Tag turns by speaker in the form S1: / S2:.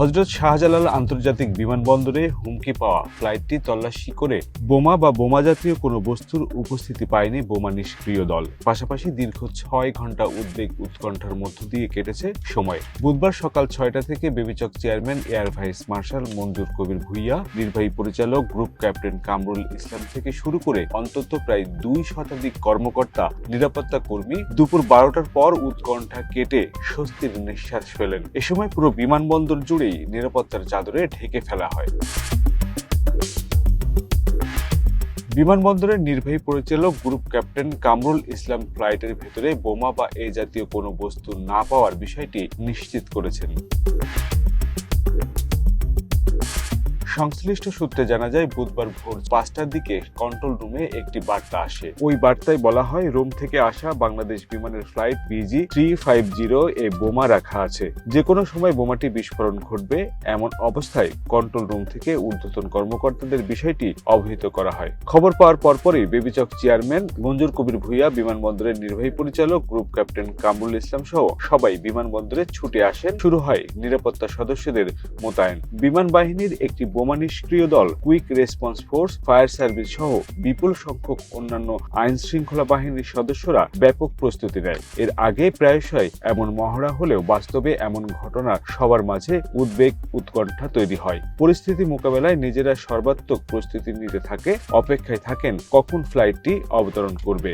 S1: হজরত শাহজালাল আন্তর্জাতিক বিমানবন্দরে হুমকি পাওয়া ফ্লাইটটি তল্লাশি করে বোমা বা বোমা জাতীয় কোনো বস্তুর উপস্থিতি পায়নি বোমা নিষ্ক্রিয় দল। পাশাপাশি দীর্ঘ ছয় ঘণ্টা উদ্বেগ উৎকণ্ঠার মধ্য দিয়ে কেটেছে সময়। বুধবার সকাল ছয়টা থেকে বেবিচক chairman, air vice marshal Manzur Kabir Bhuiyan, নির্বাহী পরিচালক, গ্রুপ ক্যাপ্টেন কামরুল ইসলাম থেকে শুরু করে অন্তত প্রায় দুই শতাধিক কর্মকর্তা, নিরাপত্তা কর্মী দুপুর বারোটার পর উৎকণ্ঠা কেটে স্বস্তির নিঃশ্বাস ফেলেন। এ সময় পুরো বিমানবন্দর জুড়েই নিরাপত্তার চাদরে ঢেকে ফেলা হয়। বিমানবন্দরের নির্বাহী পরিচালক গ্রুপ ক্যাপ্টেন কামরুল ইসলাম ফ্লাইটের ভেতরে বোমা বা এ জাতীয় কোনো বস্তু না পাওয়ার বিষয়টি নিশ্চিত করেছেন। সংশ্লিষ্ট সূত্রে জানা যায়, বুধবার ভোর পাঁচটার দিকে কন্ট্রোল রুমে একটি বার্তা আসে। ওই বার্তায় বলা হয়, রোম থেকে আসা বাংলাদেশ বিমানের flight BG three five zero এ বোমা রাখা আছে। যে কোনো সময় বোমাটি বিস্ফোরণ ঘটবে, এমন অবস্থায় কন্ট্রোল রুম থেকে ঊর্ধ্বতন কর্মকর্তাদের বিষয়টি অবহিত করা হয়। খবর পাওয়ার পরপরই বেবিচক চেয়ারম্যান মঞ্জুর কবির ভুইয়া বিমানবন্দরের নির্বাহী পরিচালক, গ্রুপ ক্যাপ্টেন কামরুল ইসলাম সহ সবাই বিমানবন্দরে ছুটে আসেন। শুরু হয় নিরাপত্তা সদস্যদের মোতায়েন। বিমান বাহিনীর একটি বোমা নিষ্ক্রিয় দল quick response force, fire service সহ বিপুল সংখ্যক অন্যান্য আইন শৃঙ্খলা বাহিনীর সদস্যরা ব্যাপক প্রস্তুতি নেয়। এর আগে প্রায়শই এমন মহড়া হলেও বাস্তবে এমন ঘটনা সবার মাঝে উদ্বেগ উৎকণ্ঠা তৈরি হয়। পরিস্থিতি মোকাবেলায় নিজেরা সর্বাত্মক প্রস্তুতি নিতে থাকে, অপেক্ষায় থাকেন কখন ফ্লাইটটি অবতরণ করবে।